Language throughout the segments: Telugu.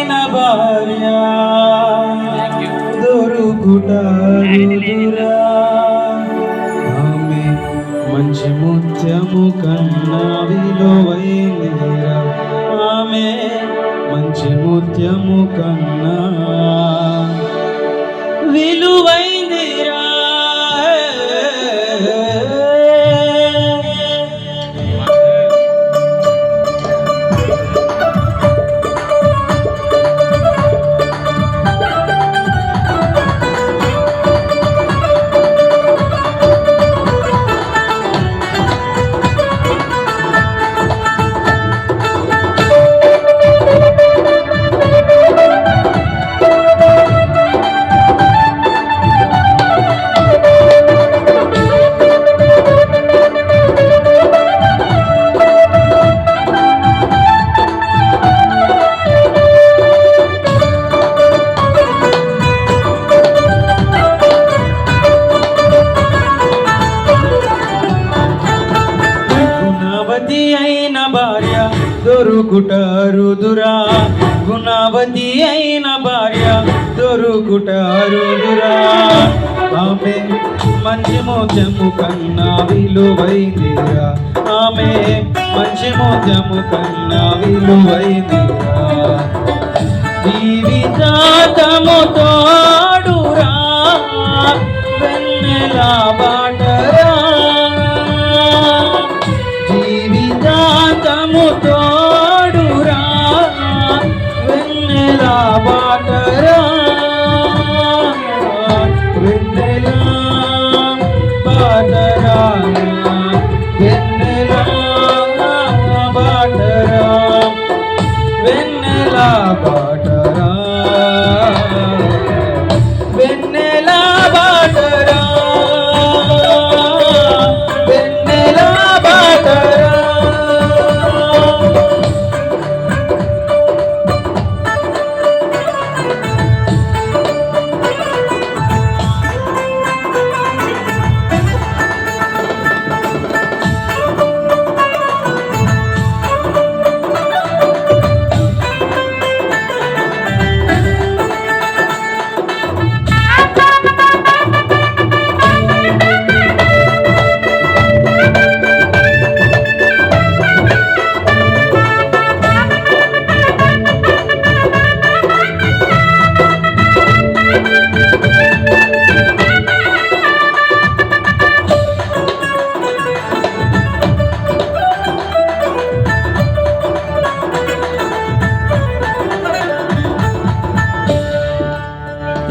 అయిన భార్య. దొరుకుట రుదురా. ఆమె మంచి ముత్యము కన్నా విలువైనదిరా. ఆమె మంచి ముత్యము కన్నా విలువైందిరా గుణవతి అయిన భార్య దొరుకుట రుదురా ఆమె మంచి మోజము కన్నా విలువైందిరా. ఆమె మంచి మోజము కన్నా విలువైందిరా. ఈ बाटा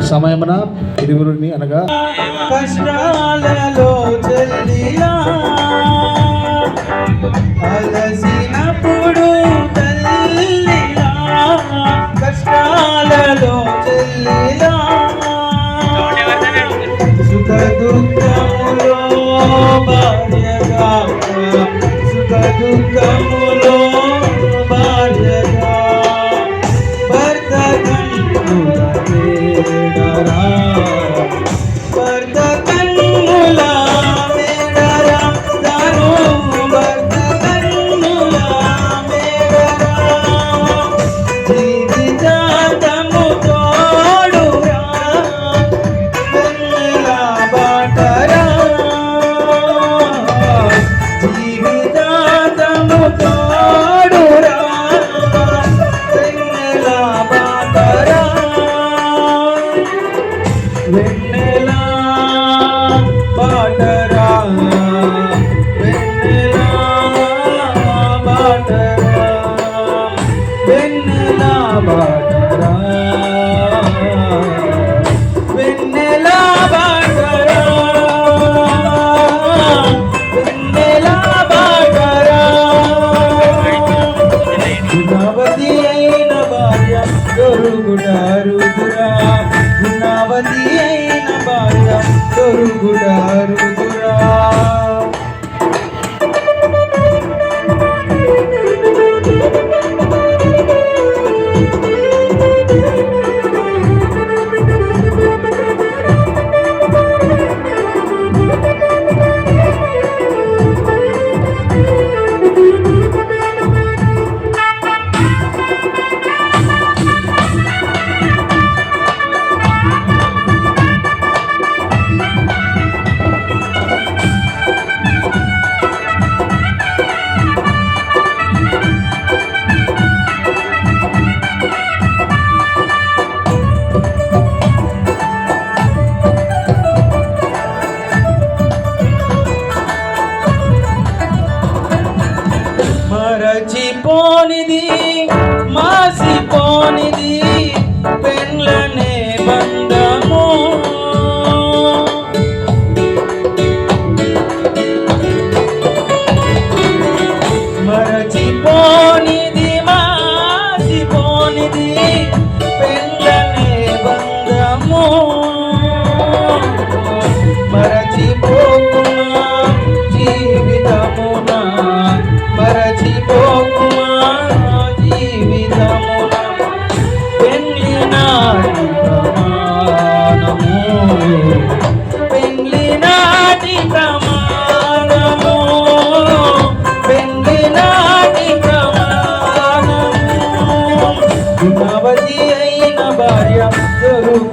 సమయమున ఇరువురిని అనగా కష్టాలలో చెల్లియా అలసినప్పుడు Oh, my God. వెన్నెలా బాటరా వెన్నెలా బాటరా వెన్నెలా బాటరా వెన్నెలా బాటరా వెన్నెలా బాటరా గుణవతి అయిన భార్య దొరుగుడారుదురా గుణవతి అయిన భార్య ಗುಡಾರು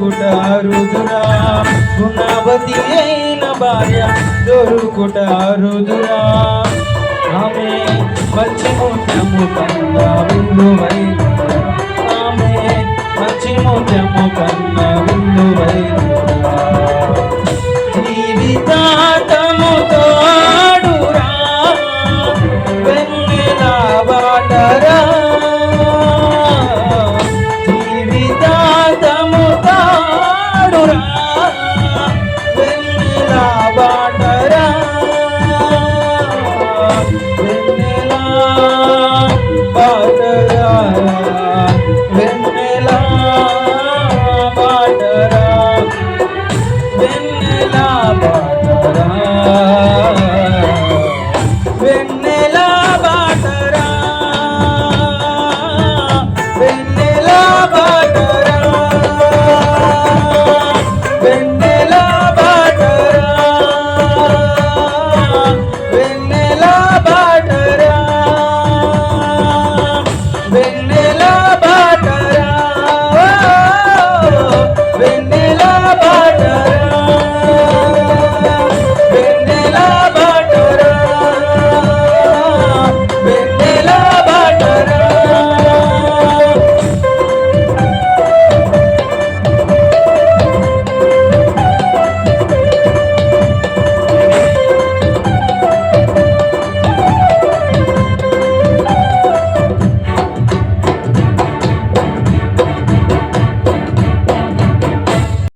దొరుకుటారుదురా. గుణవతి అయిన భార్య దొరుకుటారుదురా. ఆమె మంచి ముత్యము కన్నా విందువై ఆమె మంచి ముత్యము కన్నా